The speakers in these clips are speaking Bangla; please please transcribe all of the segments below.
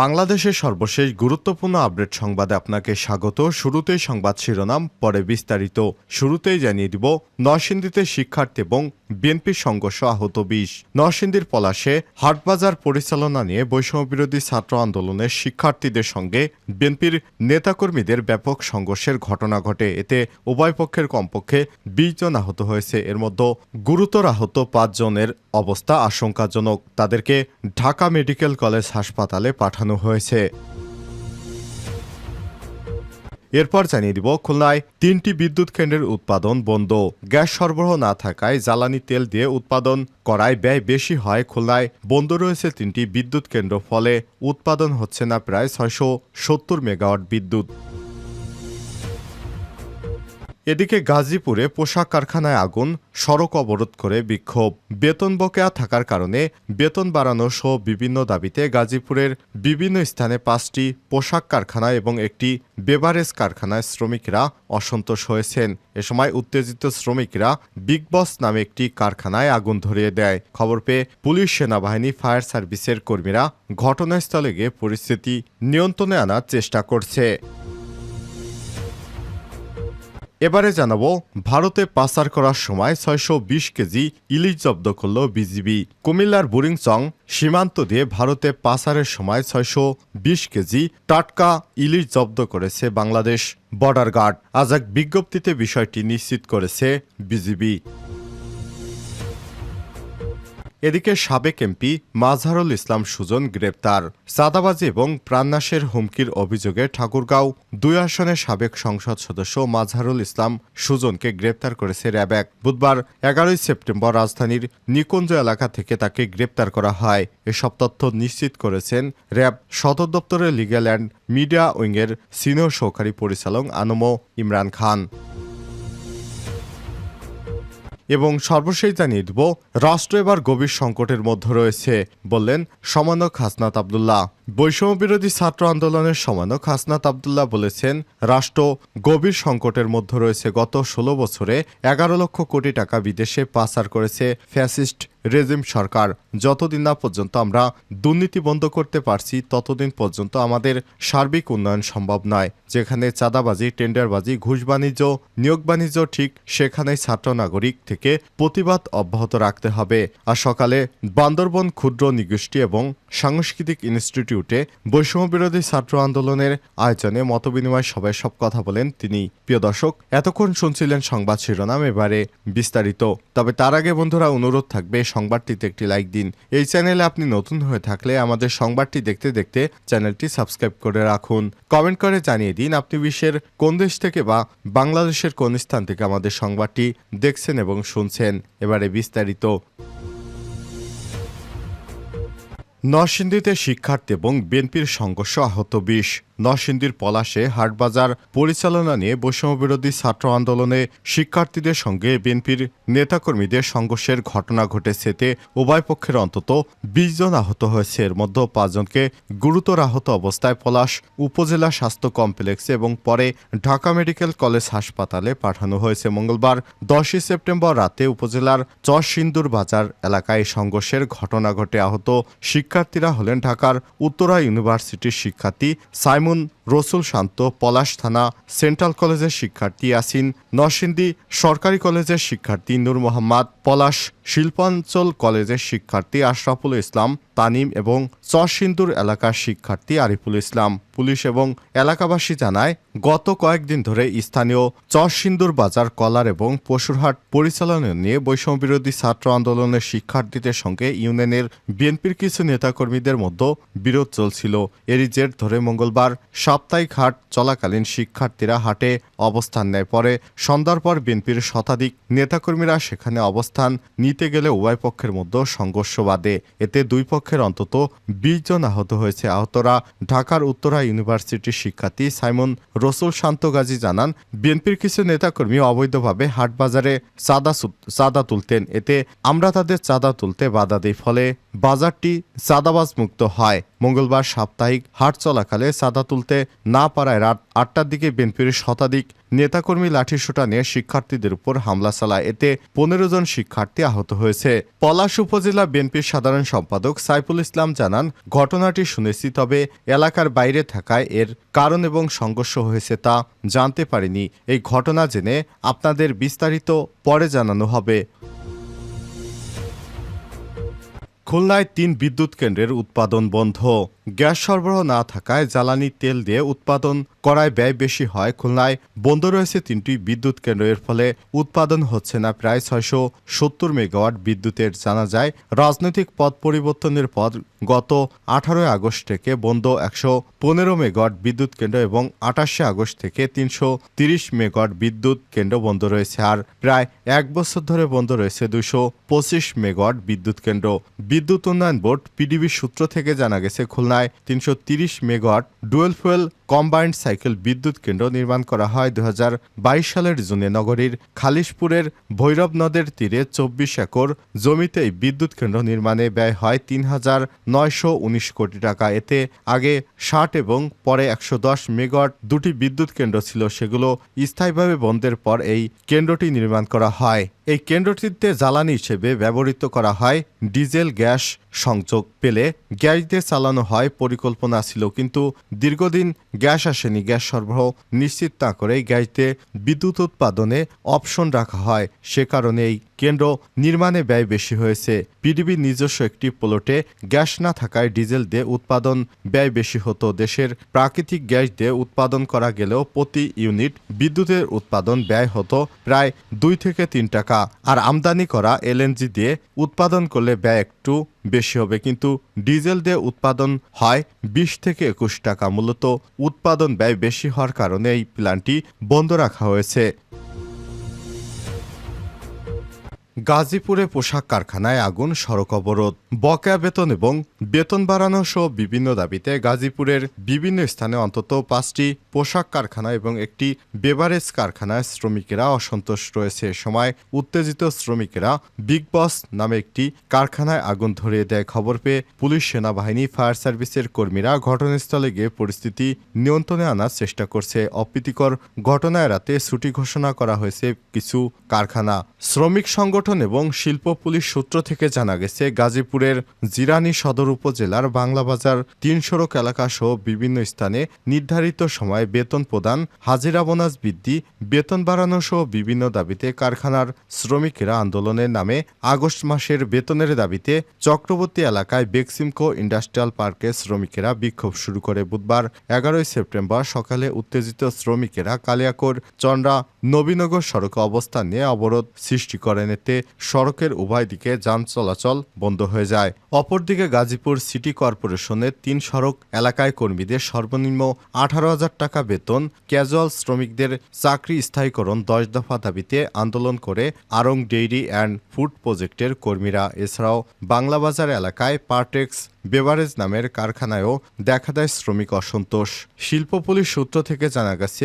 বাংলাদেশের সর্বশেষ গুরুত্বপূর্ণ আপডেট সংবাদে আপনাকে স্বাগত। শুরুতেই সংবাদ শিরোনাম, পরে বিস্তারিত। শুরুতেই জানিয়ে দিব, নরসিংদীতে শিক্ষার্থী এবং বিএনপির সংঘর্ষ আহত বিশ। নরসিংদীর পলাশে হাটবাজার পরিচালনা নিয়ে বৈষম্য বিরোধী ছাত্র আন্দোলনের শিক্ষার্থীদের সঙ্গে বিএনপির নেতাকর্মীদের ব্যাপক সংঘর্ষের ঘটনা ঘটে। এতে উভয় পক্ষের কমপক্ষে বিশ জন আহত হয়েছে। এর মধ্যে গুরুতর আহত পাঁচ জনের অবস্থা আশঙ্কাজনক। তাদেরকে ঢাকা মেডিকেল কলেজ হাসপাতালে পাঠানো হয়েছে। এরপর জানিয়ে দিব, খুলনায় তিনটি বিদ্যুৎ কেন্দ্রের উৎপাদন বন্ধ। গ্যাস সরবরাহ না থাকায় জ্বালানি তেল দিয়ে উৎপাদন করায় ব্যয় বেশি হয়। খুলনায় বন্ধ রয়েছে তিনটি বিদ্যুৎ কেন্দ্র, ফলে উৎপাদন হচ্ছে না প্রায় ছয়শো সত্তর মেগাওয়াট বিদ্যুৎ। এদিকে গাজীপুরে পোশাক কারখানায় আগুন, সড়ক অবরোধ করে বিক্ষোভ। বেতন বকেয়া থাকার কারণে বেতন বাড়ানো সহ বিভিন্ন দাবিতে গাজীপুরের বিভিন্ন স্থানে পাঁচটি পোশাক কারখানা এবং একটি বেভারেজ কারখানায় শ্রমিকরা অসন্তোষ হয়েছেন। এ সময় উত্তেজিত শ্রমিকরা বিগ বস নামে একটি কারখানায় আগুন ধরিয়ে দেয়। খবর পেয়ে পুলিশ, সেনাবাহিনী, ফায়ার সার্ভিসের কর্মীরা ঘটনাস্থলে গিয়ে পরিস্থিতি নিয়ন্ত্রণে আনার চেষ্টা করছে। এবারে জানাব, ভারতে পাচার করার সময় ছয়শো বিশ কেজি ইলিশ জব্দ করল বিজিবি। কুমিল্লার বুরিংচং সীমান্ত দিয়ে ভারতে পাচারের সময় ছয়শো বিশ কেজি টাটকা ইলিশ জব্দ করেছে বাংলাদেশ বর্ডার গার্ড। আজ এক বিজ্ঞপ্তিতে বিষয়টি নিশ্চিত করেছে বিজিবি। এদিকে সাবেক এমপি মাজহারুল ইসলাম সুজন গ্রেপ্তার। সাদাবাজি এবং প্রাণনাশের হুমকির অভিযোগে ঠাকুরগাঁও দুই আসনের সাবেক সংসদ সদস্য মাজহারুল ইসলাম সুজনকে গ্রেপ্তার করেছে র্যাব এক বুধবার এগারোই সেপ্টেম্বর রাজধানীর নিকুঞ্জ এলাকা থেকে তাকে গ্রেপ্তার করা হয়। এসব তথ্য নিশ্চিত করেছেন র্যাব সদর দপ্তরের লিগ্যাল অ্যান্ড মিডিয়া উইংয়ের সিনিয়র সহকারী পরিচালক আনমো ইমরান খান। এবং সর্বশেষ জানিয়ে দেব, রাষ্ট্র এবার গভীর সংকটের মধ্যে রয়েছে, বললেন সমানক হাসনাত আবদুল্লাহ। বৈষম্য বিরোধী ছাত্র আন্দোলনের সমানক হাসনাত আবদুল্লাহ বলেছেন, রাষ্ট্র গভীর সংকটের মধ্যে রয়েছে। গত ষোলো বছরে এগারো লক্ষ কোটি টাকা বিদেশে পাচার করেছে ফ্যাসিস্ট রেজিম সরকার। যতদিন না পর্যন্ত আমরা দুর্নীতি বন্ধ করতে পারছি, ততদিন পর্যন্ত আমাদের সার্বিক উন্নয়ন সম্ভব নয়। যেখানে চাঁদাবাজি, টেন্ডারবাজি ঘুষ বাণিজ্য নিয়োগ বাণিজ্য ঠিক, সেখানেই ছাত্র নাগরিক থেকে প্রতিবাদ অব্যাহত রাখতে হবে। আর সকালে বান্দরবন ক্ষুদ্র নিগোষ্ঠী এবং সাংস্কৃতিক ইনস্টিটিউটে বৈষম্য বিরোধী ছাত্র আন্দোলনের আয়োজনে মতবিনিময় সভায় সব কথা বলেন তিনি। প্রিয় দর্শক, এতক্ষণ শুনছিলেন সংবাদ শিরোনাম, এবারে বিস্তারিত। তবে তার আগে বন্ধুরা, অনুরোধ থাকবে সংবাদটিতে একটি লাইক দিন। এই চ্যানেলে আপনি নতুন হয়ে থাকলে আমাদের সংবাদটি দেখতে দেখতে চ্যানেলটি সাবস্ক্রাইব করে রাখুন। কমেন্ট করে জানিয়ে দিন আপনি বিশ্বের কোন দেশ থেকে বা বাংলাদেশের কোন স্থান থেকে আমাদের সংবাদটি দেখছেন এবং শুনছেন। এবারে বিস্তারিত। নরসিংদীতে শিক্ষার্থী এবং বিএনপির সংঘর্ষ আহত বিশ। নরসিংদীর পলাশে হাটবাজার পরিচালনা নিয়ে বৈষম্য বিরোধী ছাত্র আন্দোলনে শিক্ষার্থীদের সঙ্গে বিএনপির নেতাকর্মীদের সংঘর্ষের ঘটনা ঘটেছে এতে উভয় পক্ষের অন্তত বিশ জন আহত হয়েছে। এর মধ্যে পাঁচজনকে গুরুতর আহত অবস্থায় পলাশ উপজেলা স্বাস্থ্য কমপ্লেক্সে এবং পরে ঢাকা মেডিকেল কলেজ হাসপাতালে পাঠানো হয়েছে। মঙ্গলবার দশই সেপ্টেম্বর রাতে উপজেলার চরসিন্দুর বাজার এলাকায় সংঘর্ষের ঘটনা ঘটে। আহত শিক্ষার্থীরা হলেন ঢাকার উত্তরা ইউনিভার্সিটির শিক্ষার্থী সাইমন রসুল শান্ত পলাশ থানা সেন্ট্রাল কলেজের শিক্ষার্থী ইয়াসিন, নরসিংদী সরকারি কলেজের শিক্ষার্থী নূর মোহাম্মদ, পলাশ শিল্পাঞ্চল কলেজের শিক্ষার্থী আশরাফুল ইসলাম, তানিম এবং চরসিন্দুর এলাকার শিক্ষার্থী আরিফুল ইসলাম। পুলিশ এবং এলাকাবাসী জানায়, গত কয়েকদিন ধরে স্থানীয় চরসিন্দুর বাজার কলার এবং পশুরহাট পরিচালনা নিয়ে বৈষম্য বিরোধী ছাত্র আন্দোলনের শিক্ষার্থীদের সঙ্গে ইউনিয়নের বিএনপির কিছু নেতাকর্মীদের মধ্যে বিরোধ চলছিল। এরই জের ধরে মঙ্গলবার সাপ্তাহিক হাট চলাকালীন শিক্ষার্থীরা হাটে অবস্থান নেয়। পরে সন্ধ্যার পর বিএনপির শতাধিক নেতাকর্মীরা সেখানে অবস্থান নিতে গেলে উভয় পক্ষের মধ্যে সংঘর্ষ বাদে এতে দুই পক্ষের অন্তত বিশ জন আহত হয়েছে। আহতরা ঢাকার উত্তরা ইউনিভার্সিটির শিক্ষার্থী সাইমন রসুল শান্ত গাজী জানান, বিএনপির কিছু নেতাকর্মী অবৈধভাবে হাটবাজারে চাঁদা চাঁদা তুলতেন। এতে আমরা তাদের চাঁদা তুলতে বাধা দিই, ফলে বাজারটি চাঁদাবাজ মুক্ত হয়। মঙ্গলবার সাপ্তাহিক হাট চলাকালে চাঁদা তুলতে না পারায় রাত আটটার দিকে বিএনপির শতাধিক নেতাকর্মী লাঠিসোঁটা নিয়ে শিক্ষার্থীদের উপর হামলা চালায়। এতে পনেরো জন শিক্ষার্থী আহত হয়েছে। পলাশ উপজেলা বিএনপির সাধারণ সম্পাদক সাইফুল ইসলাম জানান, ঘটনাটি শুনেছি, তবে এলাকার বাইরে থাকায় এর কারণ এবং সংঘর্ষ হয়েছে তা জানতে পারিনি। এই ঘটনা জেনে আপনাদের বিস্তারিত পরে জানানো হবে। খুলনায় তিন বিদ্যুৎ কেন্দ্রের উৎপাদন বন্ধ। গ্যাস সরবরাহ না থাকায় জ্বালানি তেল দিয়ে উৎপাদন করায় ব্যয় বেশি হয়। খুলনায় বন্ধ রয়েছে তিনটি বিদ্যুৎ কেন্দ্র। এর ফলে উৎপাদন হচ্ছে না। প্রায় ছয়শো সত্তর মেগাওয়াট বিদ্যুতের জানা যায় রাজনৈতিক পথ পরিবর্তনের পর গত আঠারোই আগস্ট থেকে বন্ধ একশো পনেরো মেগাওয়াট বিদ্যুৎ কেন্দ্র এবং আঠাশে আগস্ট থেকে তিনশো তিরিশ মেগাওয়াট বিদ্যুৎ কেন্দ্র বন্ধ রয়েছে। আর প্রায় এক বছর ধরে বন্ধ রয়েছে দুশো পঁচিশ মেগাওয়াট বিদ্যুৎ কেন্দ্র। বিদ্যুৎ উন্নয়ন বোর্ড, পিডিবির সূত্র থেকে জানা গেছে খুলনায় তিনশো megawatt dual fuel combined cycle বিদ্যুৎ কেন্দ্র নির্মাণ করা হয় দু হাজার বাইশ সালের জুনে নগরীর খালিশপুরের ভৈরব নদের তীরে চব্বিশ একর জমিতে এই বিদ্যুৎ কেন্দ্র নির্মাণে ব্যয় হয় তিন হাজার নয়শো উনিশ কোটি টাকা। এতে আগে ষাট এবং পরে একশো দশ মেগাওয়াট দুটি বিদ্যুৎ কেন্দ্র ছিল, সেগুলো স্থায়ীভাবে বন্ধের পর এই কেন্দ্রটি নির্মাণ করা হয়। এই কেন্দ্রটিতে জ্বালানি হিসেবে ব্যবহৃত করা হয়, ডিজেল, গ্যাস সংযোগ পেলে গ্যাস দিয়ে চালানো হয় পরিকল্পনা ছিল, কিন্তু দীর্ঘদিন গ্যাস আসেনি, গ্যাস সরবরাহ নিশ্চিত না করে গ্যাস দিয়ে বিদ্যুৎ উৎপাদনে অপশন রাখা হয়। সে কারণে এই কেন্দ্র নির্মাণে ব্যয় বেশি হয়েছে। পিডিবির নিজস্ব একটি প্লটে গ্যাস না থাকায় ডিজেল দিয়ে উৎপাদন ব্যয় বেশি হতো। দেশের প্রাকৃতিক গ্যাস দিয়ে উৎপাদন করা গেলেও প্রতি ইউনিট বিদ্যুতের উৎপাদন ব্যয় হতো প্রায় দুই থেকে তিন টাকা। আর আমদানি করা এলএনজি দিয়ে উৎপাদন করলে ব্যয় একটু বেশি হবে। কিন্তু ডিজেল দিয়ে উৎপাদন হয় বিশ থেকে একুশ টাকা। মূলত উৎপাদন ব্যয় বেশি হওয়ার কারণে এই প্ল্যান্টটি বন্ধ রাখা হয়েছে। গাজীপুরে পোশাক কারখানায় আগুন, সড়ক অবরোধ, বকেয়া বেতন এবং বেতন বাড়ানো সহ বিভিন্ন দাবিতে গাজীপুরের বিভিন্ন স্থানে অন্তত পাঁচটি পোশাক কারখানা এবং একটি বেভারেজ কারখানায় শ্রমিকেরা অসন্তোষ রয়েছে। এ সময় উত্তেজিত শ্রমিকেরা বিগ বস নামে একটি কারখানায় আগুন ধরিয়ে দেয় খবর পেয়ে পুলিশ, সেনাবাহিনী, ফায়ার সার্ভিসের কর্মীরা ঘটনাস্থলে গিয়ে পরিস্থিতি নিয়ন্ত্রণে আনার চেষ্টা করছে। অপ্রীতিকর ঘটনা এড়াতে ছুটি ঘোষণা করা হয়েছে কিছু কারখানা। শ্রমিক সংগঠন এবং শিল্প পুলিশ সূত্র থেকে জানা গেছে, গাজীপুরের জিরানি সদর উপজেলার বাংলা বাজার তিন সড়ক এলাকা সহ বিভিন্ন স্থানে নির্ধারিত সময়ে বেতন প্রদান, হাজিরা বোনাস বৃদ্ধি, বেতন বাড়ানো সহ বিভিন্ন দাবিতে কারখানার শ্রমিকেরা আন্দোলনের নামে আগস্ট মাসের বেতনের দাবিতে চক্রবর্তী এলাকায় বেক্সিমকো ইন্ডাস্ট্রিয়াল পার্কে শ্রমিকেরা বিক্ষোভ শুরু করে বুধবার এগারোই সেপ্টেম্বর সকালে উত্তেজিত শ্রমিকেরা কালিয়াকোর চন্দ্রা নবীনগর সড়কে অবস্থান নিয়ে অবরোধ সৃষ্টি করেন। এতে সড়কের উভয় দিকে যান চলাচল বন্ধ হয়ে যায়। অপরদিকে গাজীপুর সিটি কর্পোরেশনের তিন সড়ক এলাকায় কর্মীদের সর্বনিম্ন আঠারো হাজার টাকা বেতন, ক্যাজুয়াল শ্রমিকদের চাকরি স্থায়ীকরণ দশ দফা দাবিতে আন্দোলন করে আরং ডেইরি অ্যান্ড ফুড প্রজেক্টের কর্মীরা। এছাড়াও বাংলাবাজার এলাকায় পার্টেক্স বেভারেজ নামের কারখানায়ও দেখা দেয় শ্রমিক অসন্তোষ। শিল্প পুলিশ সূত্র থেকে জানা গেছে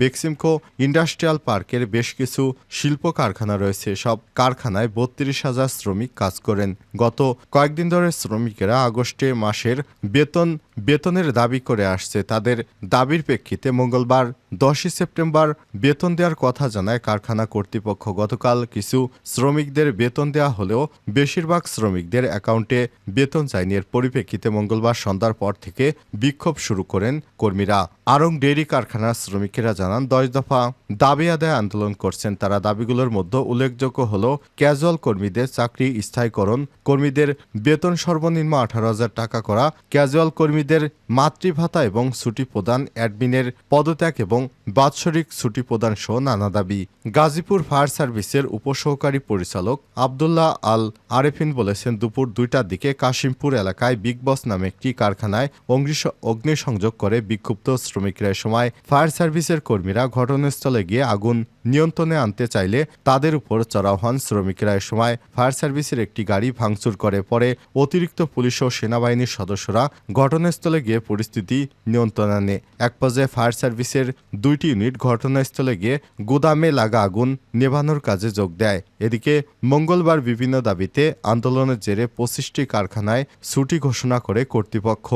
বেক্সিমকো ইন্ডাস্ট্রিয়াল পার্কের বেশ কিছু শিল্প কারখানা রয়েছে। সব কারখানায় বত্রিশ হাজার শ্রমিক কাজ করেন। গত কয়েকদিন ধরে শ্রমিকেরা আগস্টে মাসের বেতন, বেতনের দাবি করে আসছে। তাদের দাবির প্রেক্ষিতে মঙ্গলবার দশই সেপ্টেম্বর বেতন দেওয়ার কথা জানায় কারখানা কর্তৃপক্ষ। গতকাল কিছু শ্রমিকদের বেতন দেওয়া হলেও বেশিরভাগ শ্রমিকদের অ্যাকাউন্টে বেতন যায়নি এর পরিপ্রেক্ষিতে মঙ্গলবার সন্ধ্যার পর থেকে বিক্ষোভ শুরু করেন কর্মীরা। আরং ডেইরি কারখানার শ্রমিকেরা জানান, দশ দফা দাবি আদায় আন্দোলন করছেন তারা। দাবিগুলোর মধ্যে উল্লেখযোগ্য হল, ক্যাজুয়াল কর্মীদের চাকরি স্থায়ীকরণ, কর্মীদের বেতন সর্বনিম্ন আঠারো হাজার টাকা করা, ক্যাজুয়াল কর্মীদের মাতৃভাতা এবং ছুটি প্রদান, অ্যাডমিনের পদত্যাগ এবং বাৎসরিক ছুটি প্রদান সহ নানা দাবি। গাজীপুর ফায়ার সার্ভিসের উপসহকারী পরিচালক আবদুল্লাহ আল আরেফিন বলেছেন, দুপুর দুইটার দিকে কাশিমপুর এলাকায় বিগ বস নামে একটি কারখানায় অগ্নিস- অগ্নিসংযোগ করে বিক্ষুব্ধ শ্রমিকরা। সময় ফায়ার সার্ভিসের কর্মীরা ঘটনাস্থলে গিয়ে আগুন নিয়ন্ত্রণে আনতে চাইলে তাদের উপর চড়াও হন শ্রমিকরা। এ সময় ফায়ার সার্ভিসের একটি গাড়ি ভাঙচুর করে, পরে অতিরিক্ত পুলিশ ও সেনাবাহিনীর সদস্যরা ঘটনাস্থলে গিয়ে পরিস্থিতি নিয়ন্ত্রণে আনে। এক পর্যায়ে ফায়ার সার্ভিসের দুইটি ইউনিট ঘটনাস্থলে গিয়ে গুদামে লাগা আগুন নেভানোর কাজে যোগ দেয়। এদিকে মঙ্গলবার বিভিন্ন দাবিতে আন্দোলনের জেরে পঁচিশটি কারখানায় ছুটি ঘোষণা করে কর্তৃপক্ষ।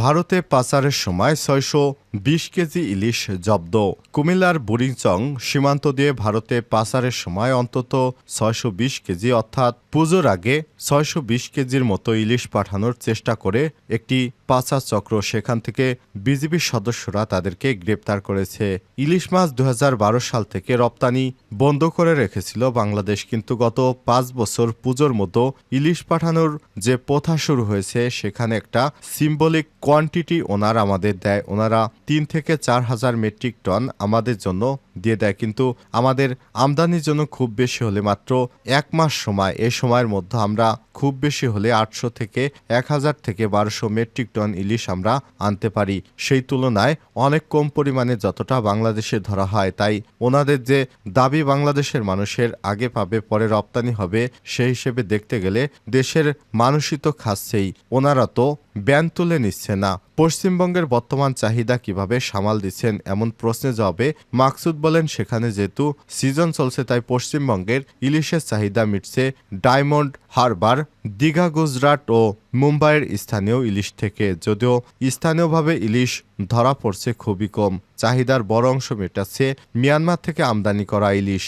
ভারতে পাচারের সময় ছয়শো বিশ কেজি ইলিশ জব্দ। কুমিল্লার বুড়িচং সীমান্ত দিয়ে ভারতে পাচারের সময় অন্তত ছয়শো বিশ কেজি, অর্থাৎ পুজোর আগে ছয়শো বিশ কেজির মতো ইলিশ পাঠানোর চেষ্টা করে একটি পাচার চক্র। সেখান থেকে বিজিবির সদস্যরা তাদেরকে গ্রেপ্তার করেছে। ইলিশ মাছ দু হাজার বারো সাল থেকে রপ্তানি বন্ধ করে রেখেছিল বাংলাদেশ, কিন্তু গত পাঁচ বছর পুজোর মতো ইলিশ পাঠানোর যে প্রথা শুরু হয়েছে, সেখানে একটা সিম্বলিক কোয়ান্টিটি ওনার আমাদের দেয়। ওনারা তিন থেকে চার হাজার মেট্রিক টন আমাদের জন্য দিয়ে দেয়। কিন্তু আমাদের আমদানির জন্য খুব বেশি হলে মাত্র এক মাস সময়, এ সময়ের মধ্যে আমরা খুব বেশি হলে আটশো থেকে এক হাজার থেকে বারোশো মেট্রিক টন ইলিশ আমরা আনতে পারি। সেই তুলনায় অনেক কম পরিমাণে যতটা বাংলাদেশে ধরা হয়। তাই ওনাদের যে দাবি বাংলাদেশের মানুষের আগে পাবে, পরে রপ্তানি হবে, সেই হিসেবে দেখতে গেলে দেশের মানুষই তো খাচ্ছেই। ওনারা তো ব্যান তুলে নিচ্ছে না। পশ্চিমবঙ্গের বর্তমান চাহিদা কীভাবে সামাল দিচ্ছেন এমন প্রশ্নের জবাবে মাকসুদ বলেন, সেখানে যেহেতু সিজন চলছে, তাই পশ্চিমবঙ্গের ইলিশের চাহিদা মিটছে ডায়মন্ড হারবার, দীঘা, গুজরাট ও মুম্বাইয়ের স্থানীয় ইলিশ থেকে। যদিও স্থানীয়ভাবে ইলিশ ধরা পড়ছে খুবই কম। চাহিদার বড় অংশ মেটাচ্ছে মিয়ানমার থেকে আমদানি করা ইলিশ।